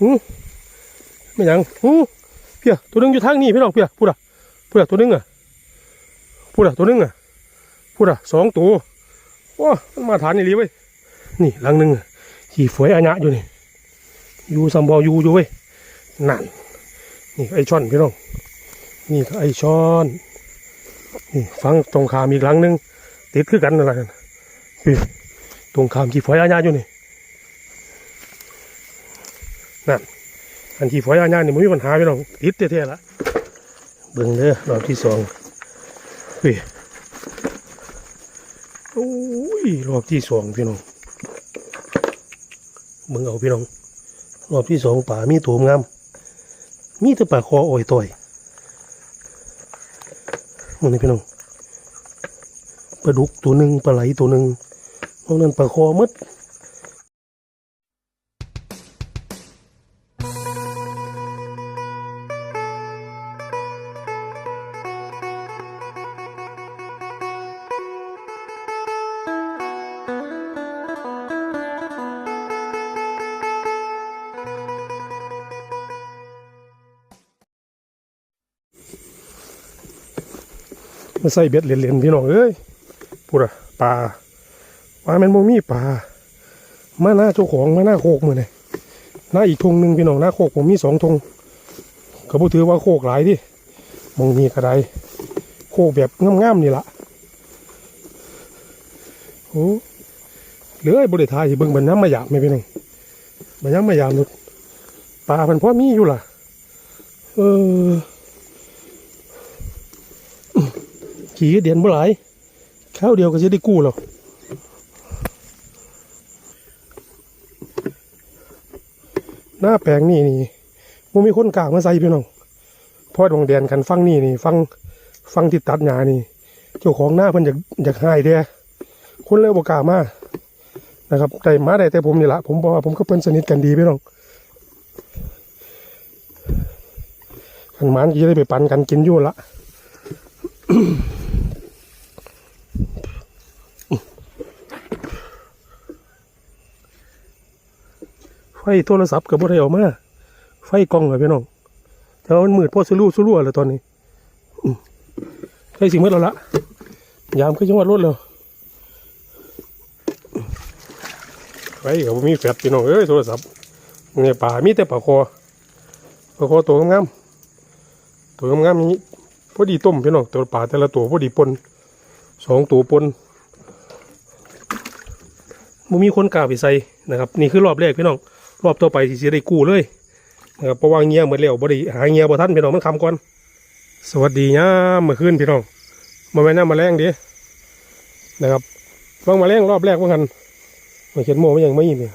หือไม่ยังหือเพียตัวหนึงอยู่ทางนี้พี่น้องเพียพูดอะพูดอะตัวหนึงอะพูดอะตัวหนึงอะพูดอะสองตัวว้ามันมาฐานนี่ลีเว้ยนี่หลังหนึงอะขี่ฝอยอาญะอยู่นี่อยู่ซัมบออยู่อยู่เว้ยนั่นนี่ไอช่อนพี่น้องนี่ไอช่อนนี่ฟังตรงขามอีกหลังหนึงติดคือกันอะไรกันพี่ตรงขามขี่ฝอยอาญะอยู่นี่ นั่นอันที่ฝอยอาญาเนี่ยมันมีปัญหาพี่น้องติดแท้ๆละเบิ่งเด้อรอบที่สองเฮ้ยโอ้ยรอบที่สองพี่น้องเบิ่งเอาพี่น้อง รอบที่สองป่ามีตัวงามมีแต่ป่าคออ่อยต่อยมันนี่พี่น้องปลาดุกตัวหนึ่งปลาไหลตัวหนึ่งนอกนั้นป่าคอหมด มาใส่เบ็ดเหรียญๆพี่น้องเอ้ยพูดอะปลาว่าแมนโมมีปลามาหน้าเจ้าของมาหน้าโคกมือนี่หน้าอีกทงหนึ่งพี่น้องหน้าโคกผมมีสองทงก็บ่ถือว่าโคกหลายดิมองมีกระไดโคกแบบง่ามๆนี่ละโอ้เหลือไอ้บริทายเบิ่งบรรยามมาหยาบไหมพี่น้องบรรยามมาหยาบนุดปลามันพอมีอยู่ล่ะเออ ขี่เดียนบ่หลายข้าวเดียวก็จะได้กู้แล้วหน้าแปลงนี่นี่มันมีคนกลางมาใส่พี่น้องเพราะดวงแดนกันฟังนี่นี่ ฟังฟังที่ตัดหญ้านี่ เจ้าของหน้าเพิ่นอยากอยากหายแท้คนเลยบ่กล้ามานะครับได้มาได้แต่ผมนี่ละผมบอกว่าผมก็เพิ่นสนิทกันดีพี่น้องขันหมันก็จะได้ไปปันกันกินอยู่ละ ฟโทรศัพท์กับบ่ได้เออกมา ไฟกล้องเลยพี่น้องแต่ว่ามันมืดพราะสลู่สลู่แล้วตอนนี้ใกล้สิมืดแล้วละ ยามขึ้นจังหวัดรถแล้วไฟกับมีแฟลชพี่น้องเอ้ยโทรศัพท์เนี่ยป่ามีแต่ป่าคอป่าคอตัวงามๆตัวงามๆนี้พอดีต้มพี่น้องตัวป่าแต่ละตัวพอดีปนสองตัวปนบ่มีคนกล้าไปใส่นะครับ นี่คือรอบแรกพี่น้อง รอบต่อไปที่จะได้กู้เลยนะครับเพราะว่าเงี้ยหมดแล้วบ่ได้หาเงี้ยบ่ทันพี่น้องมันคำก่อนสวัสดียามเมื่อคืนพี่น้องมาแม่น้ำมาแรงดินะครับว่างมาแรงรอบแรกว่ากันมาเขียนโม่ไม่ยังไม่ยินเนี่ย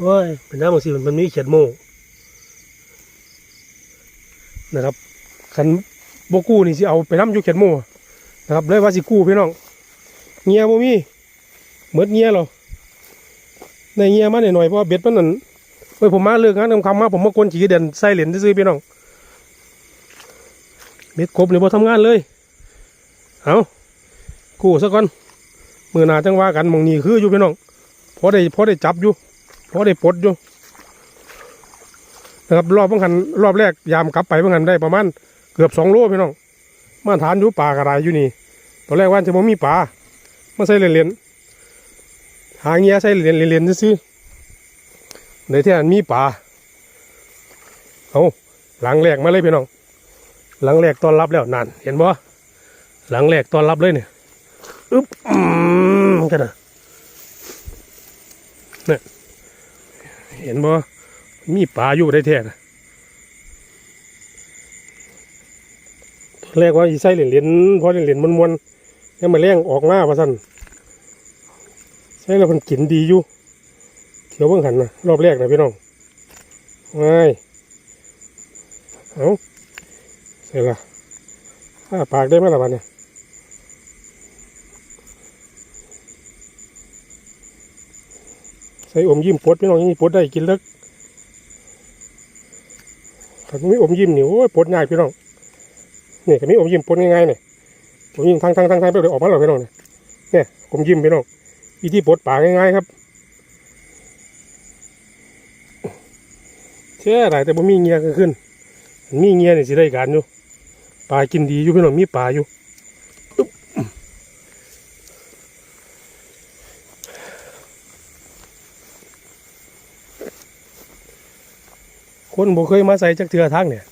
โอ้ยเป็นน้ำบางสิมันมีเขียนโม่นะครับคันโบกู้นี่สิเอาไปน้ำอยูเขียนโม่นะครับเลยว่าสิกู้พี่น้องเงี้ยบ่มีเหมือนเงี้ยหรอ ในเงี้ยมาหน่อยๆเพราะเบ็ดมันนั่นเฮ้ยผมมาเลิกงานคำๆมาผมมากวนขี่เด่นใส่เหรียญซื้อพี่น้องเบ็ดครบเลยพอทำงานเลยเอากู้ซะก่อนมือหนาจังว่ากันมองนี้คืออยู่พี่น้องพอได้พอได้จับอยู่พอได้ปลดอยู่นะครับรอบเพิ่งหันรอบแรกยามกลับไปเพิ่งหันได้ประมาณเกือบสองโลพี่น้องมาฐานอยู่ป่ากระไรอยู่นี่ตอนแรกว่าจะบ่มีป่ามาใส่เหรียญ หางเงี้ยใส่เหรียญเหรียญซื้อในที่นั้นมีป่าเอาหลังแรกมาเลยพี่น้อง หลังแรกตอนรับแล้วนั่นเห็นบ่หลังแรกตอนรับเลยเนี่ยอึ๊บอืมกันนะเนี่ยเห็นบ่มีป่าอยู่ได้แท้นะตอนแรกว่าสิใส่เหรียญเหรียญพอเหรียญเหรียญมวนๆยังมาแรงออกหน้าว่าสั่น ช่แล้วมันกินดีอยู่เที่ยวเบิ่งหันนะรอบแรกนะพี่น้องว้ายเอาเสร็จละอ้าปากได้ไหมล่ะวันเนี่ยใส่อมยิ้มปวดพี่น้องยังนี้ปวดได้กินเลิกถ้าไม่อมยิ้มนี่โอ้ยปวดง่ายพี่น้องนี่ถ้าไม่อมยิ้มปวดง่ายๆเนี่ยอมยิ้มทางทางทางทางไปเลยออกมาแล้วพี่น้องเนี่ยเนี่ยอมยิ้มพี่น้อง วิธีปลดปาง่ายๆครับเชื่อหลายแต่บ่มีเงียก็ขึ้น มีเงียนี่สิได้การอยู่ปลากินดีอยู่พี่น้องมีปลาอยู่คนบ่เคยมาใส่จักเทือทางเนี่ย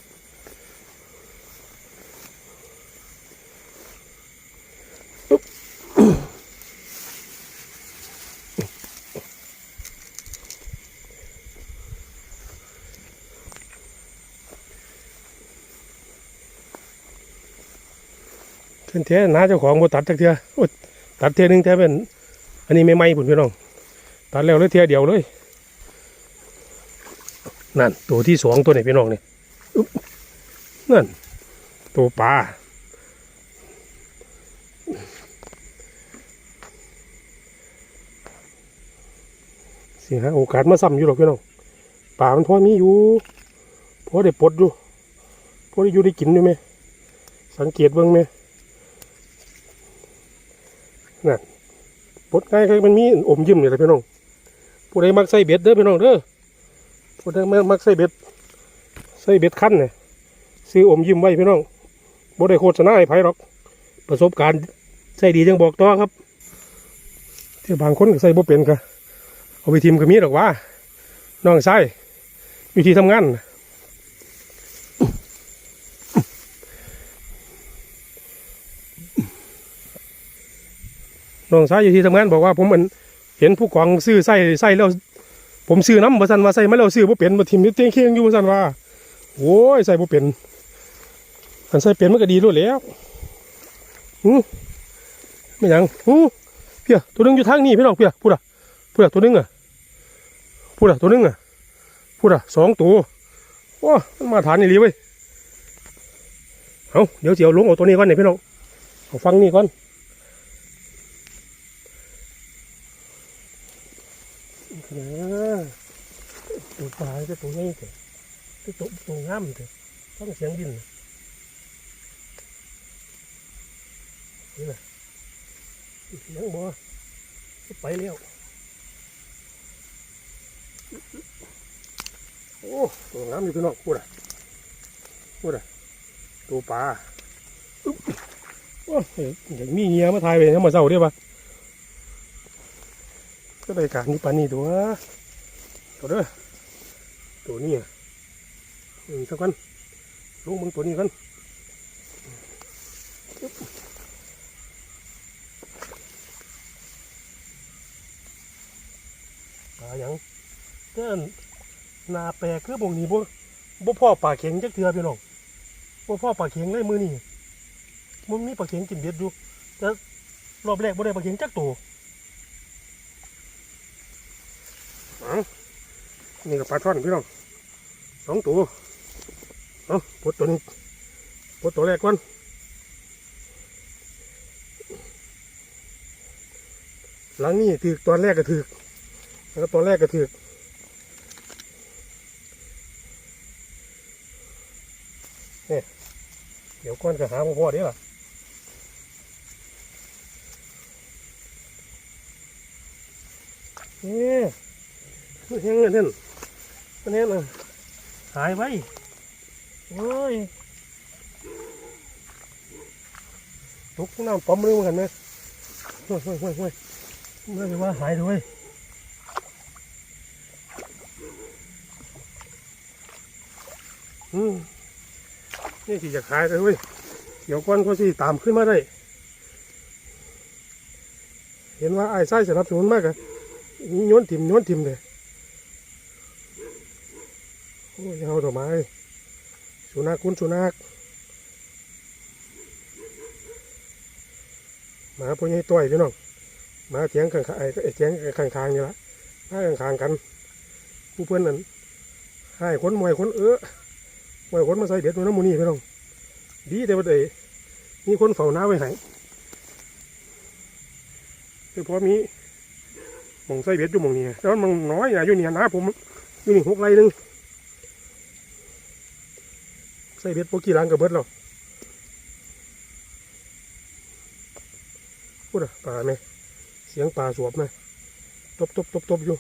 เทน้าเจ้าของบ่ตัดจักเทือโอ๊ยตัดเทือหนึงแต่เป็นอันนี้ไม่ไหม้ผุนพี่น้อง ตัดแล้วเลยเทือเดียวเลย นั่น ตัวที่สองตัวไหนพี่น้องเนี่อึ๊บนั่น ตัวปลาสิฮะโอกาสมาซ้ำอยู่หรอกพี่น้องปลามันพอมีอยู่พอได้ปลดอยู่พอได้อยู่ได้กินด้วยไหมสังเกตเบิ่งไหม นั่นปลดง่ายคือมันมีอมยิ้มนี่แหละพี่น้องผู้ใดมักใส่เบ็ดเด้อพี่น้องเด้อคนทั้มักใส่เบ็ดใส่เบ็ดขั้นเนี่ยซื้ออมยิ้มไว้พี่น้องบ่ได้โฆษณาให้ไผหรอก ประสบการณ์ใส่ดีจังบอกต่อครับที่บางคนใส่บ่เป็นก็เอาไปทิมก็มีหรอกว่าน้องใส่วิธีทำงาน น้องส่วิธีทำงานบอกว่าผมมันเห็นผู้กองซื้อใส่ใส่แล้วผมซื้อน้ำบ่สันว่าใส่ไมาแล้วซื้อบ่เป็นบ่ทิมอยู่เตียงเคียงอยู่บ่สันว่า โอ้ยใส่บ่เป็นอันใส่เป็นมันก็ดีรู้แล้วหือไม่ยังหูเพียตัวนึงอยู่ทางนี้พี่น้องเพียพูดอะพูดอะตัวนึงอะพูดอะตัวนึงอะพูดอะสองตัวโอ้มันมาฐานนี่ลีเว้ยเอาเดี๋ยวเสียวลงเอาตัวนี้ก่อนเนี่ยพี่น้องเอาฟังนี่ก่อนนะ ตัวปลาจะตัวใหญ่เถอะตัวตัวตัวงามเถอะต้องเสียงดินนี่แหละเสียงบ่ไปแล้วโอ้ตัวงามอยู่พี่น้องพูดอะพูดอะตัวปลาโอ้ยอย่างมีเงี้ยมาทายไปให้มาเศร้าได้ปะก็ได้การนี้ปานี้ตัวตัวเด้อ ตัวนี้อะนี่สักกันลงมึงตัวนี้กันอึ๊บปลาหยังเต้นนาแปลกคือบ่งนี้บ่บ่พ่อปลาเข็งจักเทือพี่น้องบ่พ่อปลาเข็งเลยมือนี่มันมีปลาเข็งกินเบ็ดอยู่แต่รอบแรกบ่ได้ปลาเข็งจักตัวนี่กับปลาช่อนพี่น้อง สองตัวเอาปลดตัวนี้ปลดตัวแรกก่อนหลังนี้ถือตอนแรกก็ถือแล้วตอนแรกก็ถือเนี่ยเดี๋ยวก้อนจะหาพ่อเดี๋ยวล่ะเนี่ยมันแห้งเงินเท่นมันแห้งเลย หายไปโอ้ยตกน้ำปั๊มเรื่องเหมือนกันไหมห่วยห่วยห่วยห่วยไม่ได้ว่าหายด้วยอืมนี่ที่จะขายเลยเว้ยเดี๋ยวก้อนก็สิตามขึ้นมาได้ เห็นว่าไอ้ไส้สนับสนุนมากอะโยนถิ่มโยนถิ่มเลย โอ้ย เอาดอกไม้สุนัขคุณสุนัขหมาพวกนี้ต่อยพี่น้องหมาเถียงกันไอ้ไอ้เถียงข้างคางนี่ละมาข้างคางกัน ผู้เพื่อนนั้นให้คนมวยคนเออมวยคนมาใส่เด็ดตัวน้ำมูนี่พี่น้องดีแต่ว่าเดมีคนเฝ้าหน้าไว้ให้คือพอมีมองใส่เบ็ดอยู่มองนี้แต่ว่ามันน้อยนะอยู่เนี่ยนะผมอยู่นี่หกไรหนึง ส่เบ็ดพวกกี่ล้างกับเบิดเราพูดอะป่าไหมเสียงป่าสวบไหมตบตบตบตบอยู่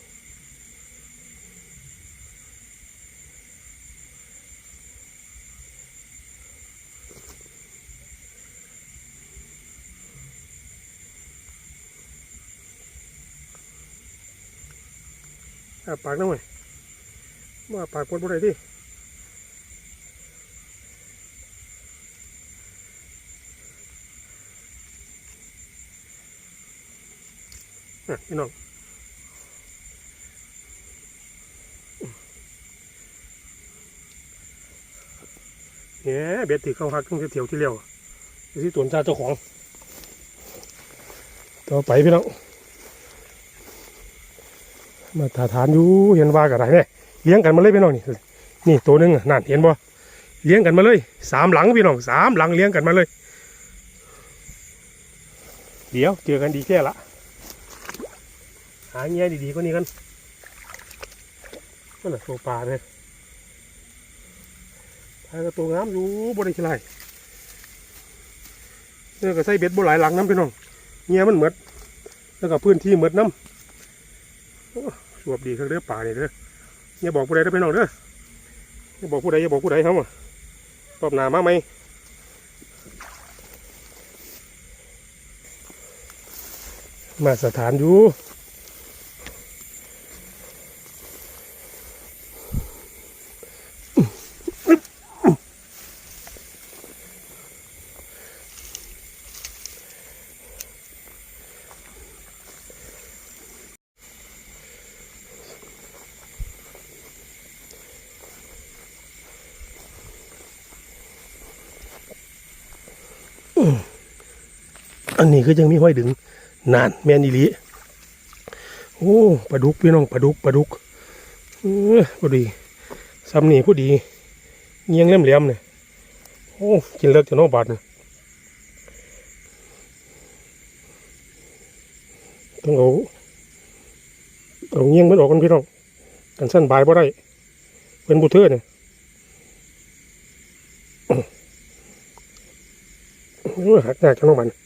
ปากน้อยว่าปากคนบ่ได้ที่ อะพี่น้องเนี่ยเบ็ดติเข้าหักตั้งแต่เที่ยวที่เลี้ยวที่ตวนชาเจ้าของ ต่อไปพี่น้อง มาถาฐานอยู่เห็นว่ากันไรเนี่ยเลี้ยงกันมาเลยพี่น้องนี่ นี่ตัวหนึงอะนั่นเห็นบ่เลี้ยงกันมาเลยสามหลังพี่น้องสามหลังเลี้ยงกันมาเลย เดี๋ยวเจอกันดีแค่ละาเงี้ยดีๆกว่านี้กันนั่นแหละตัวปลาเลยปลาก็ตัวงามอยู่บริไรเนี่ยก็ใส่เบ็ดบ่หลายหลังน้ำพี่น้องเงี้ยมันเหมือดแล้วก็พื้นที่เหมือดน้ำสวบดีครับเด้อป่าเนี่ยเด้ออย่าบอกผู้ใดเด้พี่น้องเด้ออย่าบอกผู้ใดอย่าบอกผู้ใดครับว่าตอบหนามาไหมมาสถานอยู่ อันนี้คือยังมีห้อยดึงนานแมนอีหลีโอ้ปลาดุกพี่น้องปลาดุกปลาดุกเออพอดีซ้ำนี่พอดีเงียงเล่มเหลี่ยมเนี่ยโอ้กินเลิกจะนอกบาดเนี่ยต้องเอาเอาเงียงมันออกกันพี่น้องกันสั้นบายบ่ได้เป็นบุเทอร์เนี่ยโอ้ยหักหน้าจังน้องมันอืมอืม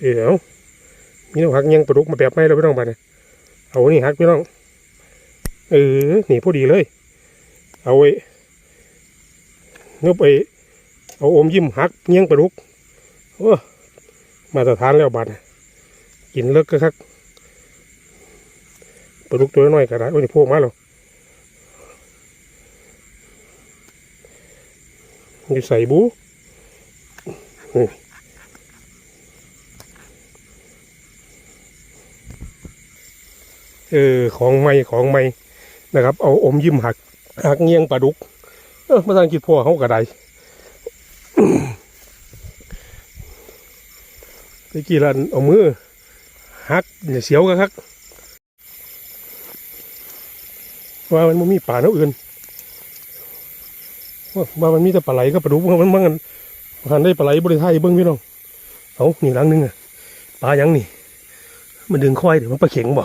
เดี๋ยวมีน้องหักยังปลาดุกมาแบบไม่แล้วพี่น้องมันเอานี่หักพี่น้องเออหนีพอดีเลย เอาไว้เงบไปเอาอมยิ้มหักเงี้ยงปลาดุกโอ้มาตรฐานแล้วบาดน่ะกินเลิกก็คักปลาดุกตัวน้อยก็ได้โอ้ยพวกมาแล้วอ ยู่ใส่บูนี่เออของใหม่ของใหม่นะครับ เอาอมยิ้มหักหักเงียงปลาดุก เออภาษาอังกฤษพ่อเขากระไดตะกี้ละเอามือหักเนี่ยเสียวกันครับว่ามันบ่มีป่าเน้อื่น ว่ามันมีแต่ปลาไหลก็ปลาดุกมันมันมันหันได้ปลาไหลบริไทยเบิ้งพี่น้องเอานี่หลังหนึงอะปลาหยังนี่ มันดึงควายเดี๋ยวมันปลาเข็งบ่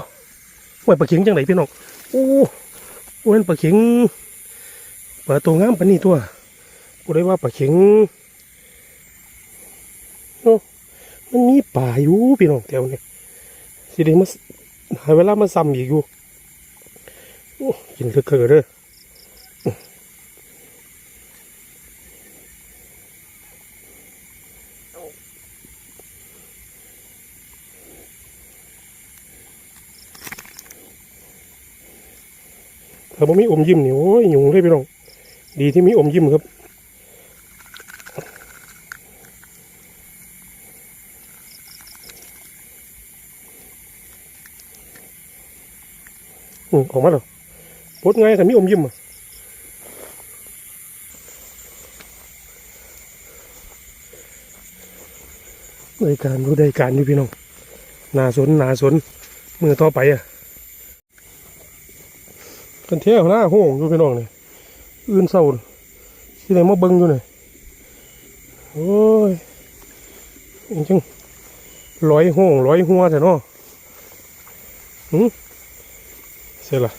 ว่าปลาเข็งจังไหนพี่น้องโอ้โหมันปลาเข็งปลาตัวงามปานนี้ตัวกูได้ว่าปลาเข็งโอ้มันมีป่าอยู่พี่น้องแถวนี้สิได้มาหาเวลามาซ้ำอีกอยู่โอ้กินเคือเคือเด้อ ถ้าบ่มีอมยิ้มนี่โอ้ยยุงเลยพี่น้องดีที่มีอมยิ้มครับอืมออกมาแล้วปดไงแต่มีอมยิ้มอะได้การรู้ได้การอยู่พี่น้องนาสนนาสนมือต่อไปอะ กันเที่ยวหน้าห้องอยู่พี่น้องนี่อื่นเศร้าที่ไหนมาเบิ้งอยู่นี่โอ้ยจังร้อยห้องร้อยหัวแต่เนาะหืมเสร็จละ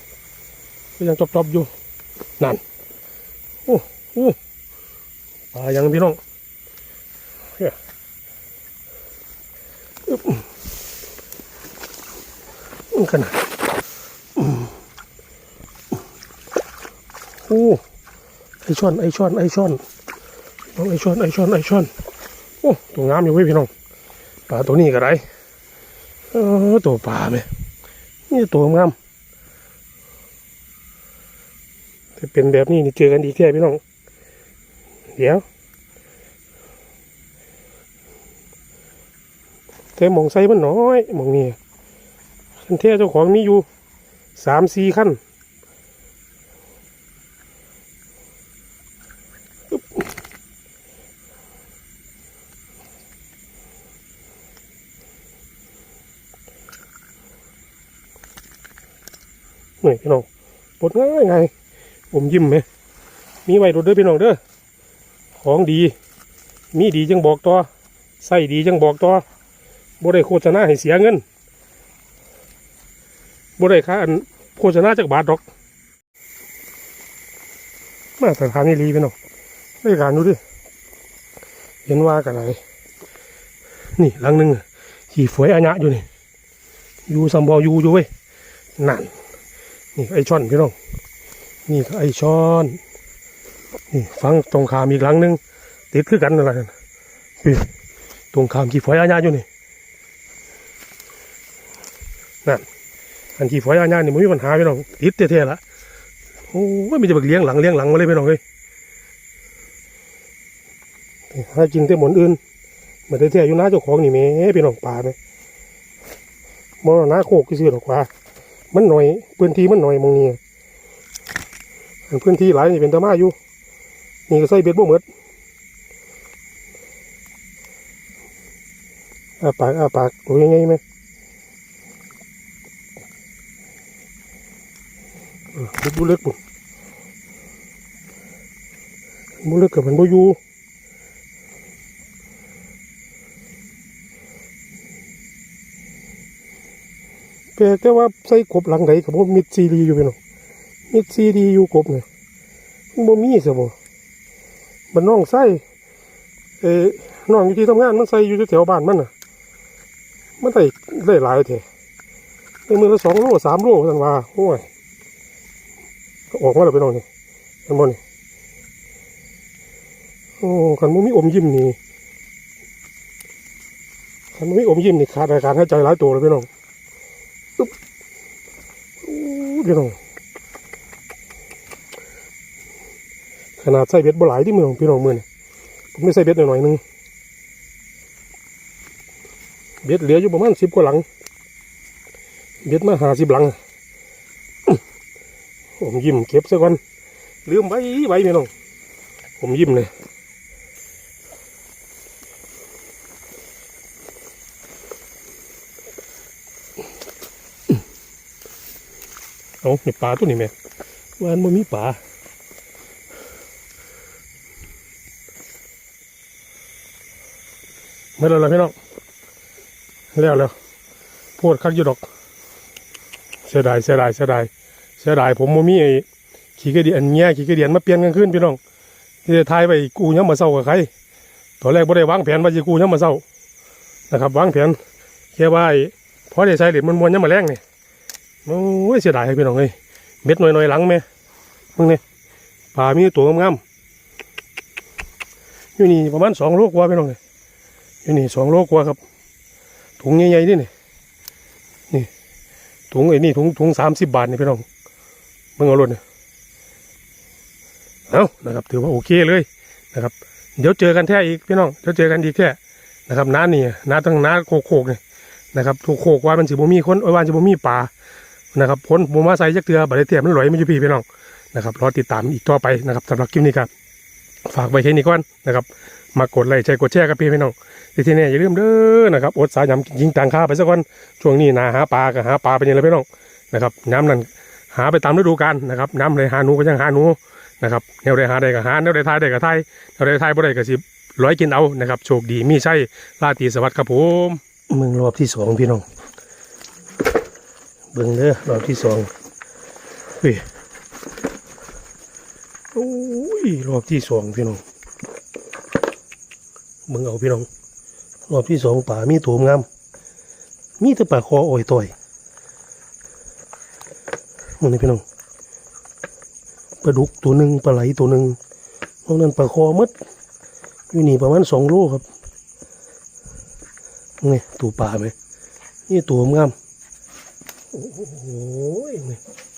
ก็ยังจบๆอยู่นั่นโอ้โอ้ปลายังพี่น้องเฮ้ยอึ๊บอื้อขนาด อ้ไอช่อนไอช่อนไอช่อนน้องไอช่อนไอช่อนไอช่อนโอ้ตัวงามอยู่เว้ยพี่น้องปลาตัวนี้ก็ได้เออตัวปลาไหมนี่ตัวงามถ้าเป็นแบบนี้นี่เจอกันอีกแค่พี่น้อง เดี๋ยวแต่มองไซมันน้อยมองนี้คันเท่เจ้าของมีอยู่สามสี่ขั้นอึ๊บนี่พี่น้อง ปลดง่ายไงผมยิ้มไหมมีไว้รถเด้อพี่น้องเด้อของดี มีดีจังบอกต่อใส่ดีจังบอกต่อบ่ได้โฆษณาให้เสียเงินบ่ได้ค่าอันโฆษณาจากบาทดอกมาสถานีรีพี่น้องได้การดูดิเห็นว่ากันไรนี่หลังหนึ่งขี่ฝวยอาญะอยู่นี่อยู่สัมบออยู่อยู่เว้ยนั่น นี่ไอช่อนพี่น้องนี่ไอช่อนนี่ฟังตรงขามอีกหลังหนึงติดคือกันนั่นะพี่ตรงขามขี่ฝอยอาญาอยู่นี่นั่นอันขี่ฝอยอาญานี่ไม่มีปัญหาพี่น้องติดเท่ๆละโอ้ยมีแต่บักเลี้ยงหลังเลี้ยงหลังมาเลยพี่น้องเอ้ยให้กินแต่หมอนอื่นเหมือนแท้ๆอยู่น้าเจ้าของนี่แม่พี่น้องป่าไหมมอน้าโคกที่ซื้อหรอกว่า มันหน่อยพื้นที่มันหน่อยมองนี้อันพื้นที่หลายนี่เป็นตะมาอยู่นี่ก็ใส่เบ็ดบ่หมดอาปากอาปากตัวยังไงไหมเออเบ็ดบุเล็กปุ่นบุเล็กกับมันบ่อยู่ แต่แต่ว่าใส่กบหลังใดกับผมมิดซีดีอยู่พี่น้องมิดซีดีอยู่กบเนี่ยมันบ่มีซะบ่มันน้องไส้เอ้น้องอยู่ที่ทำงานมันใส่อยู่แถวบ้านมันน่ะ มันได้ได้หลายเถอะในมือละสองโลสามโลสันว่าโอ้ยออกมาแล้วไปน้องนี่เห็นบ่นี่โอ้ขันมุมีอมยิ้มนี่ขันมุมีอมยิ้มนี่ขาดอาการหายใจหลายตัวเลยพี่น้อง อึ๊บอู้พี่น้องขนาดใส่เบ็ดบ่หลายที่มือของพี่น้องมือนี่ผมไม่ใส่เบ็ดหน่อยๆนึงเบ็ดเหลืออยู่ประมาณสิบกว่าหลัง เบ็ดมาหาสิบหลัง ผมยิ้มเก็บซะก่อนลืมไว้ไว้พี่น้อง ผมยิ้มเลย เอาเนี่ยปลาตัวนี้แม่วานมันมีปลาไม่แล้วล่ะพี่น้องแล้วแล้วพูดคักอยู่ดอก เสียดายเสียดายเสียดายเสียดายผมโมมีไอ้ขี่กระเดียนเงี้ยขี่กระเดียนมาเปลี่ยนกันขึ้นพี่น้องที่จะทายไปกูยังมาเศร้ากับใครตอนแรกบ่ได้วางแผนว่าจะกูยังมาเศร้านะครับวางแผนแค่ว่าไอ้พอได้ใช้เหรียญมันมวนยังมาแรงเนี่ย โอ้ยเสียดายพี่น้องเอ้ยเม็ดน่อยๆหลังแม่มึงเนี่ยปลามีตัวงามๆอยู่นี่ประมาณสองโลกว่าพี่น้องเลยอยู่นี่สองโลกว่าครับ ถุงใหญ่ๆนี่นี่นี่ถุงไอ้นี่ถุงถุงสามสิบบาทนี่พี่น้องมึงเอารถเนี่ยเอานะครับ ถือว่าโอเคเลยนะครับ เดี๋ยวเจอกันแท้อีกพี่น้องเดี๋ยวเจอกันอีแค่นะครับน้านี่น้าตั้งน้าโคกโคกเนี่ยนะครับถูกโคกว่ามันสิบ่มีคนเอ้ว่าสิบ่มีป่า นะครับพ้นบ่มาใส่จักเตือบัดได้เทียมมันลอยไมาอยู่พี่พี่น้องนะครับรอติดตามอีกต่อไปนะครับสำหรับคลิปนี้ครับฝากไว้แค่นี้ก่อนนะครับมากดไลค์ใช่กดแชร์กับพี่พี่น้องที่ที่นี่อย่าลืมเด้อนะครับอดสายยำยิงต่างค่าไปสักวันช่วงนี้นาหาปลาก็หาปลาไปยังไงพี่น้องนะครับน้ำนั้นหาไปตามฤดูกาลนะครับน้ำเลยหาหนูก็ยังหาหนูนะครับแนวใดหาใดก็หาแนวใดทายใดก็ทายแนวใดทายบ่ได้ก็สิร้อยกินเอานะครับโชคดีมีใช่ลาตีสวัสดิ์ครับผมมึงรอบที่สองพี่น้อง เบิ่งเด้อรอบที่สองเฮ้ยโอ้ยรอบที่สองพี่น้องมึงเอาพี่น้อง รอบที่สองป่ามีตัวงามมีแต่ป่าคออ่อยต่อยมึงนี่พี่น้องปลาดุกตัวหนึ่งปลาไหลตัวหนึ่งนอกนั้นป่าคอหมดอยู่นี่ประมาณสองโลครับนี่ตัวป่าไหมนี่ตัวงาม โอ้โหนี่อืม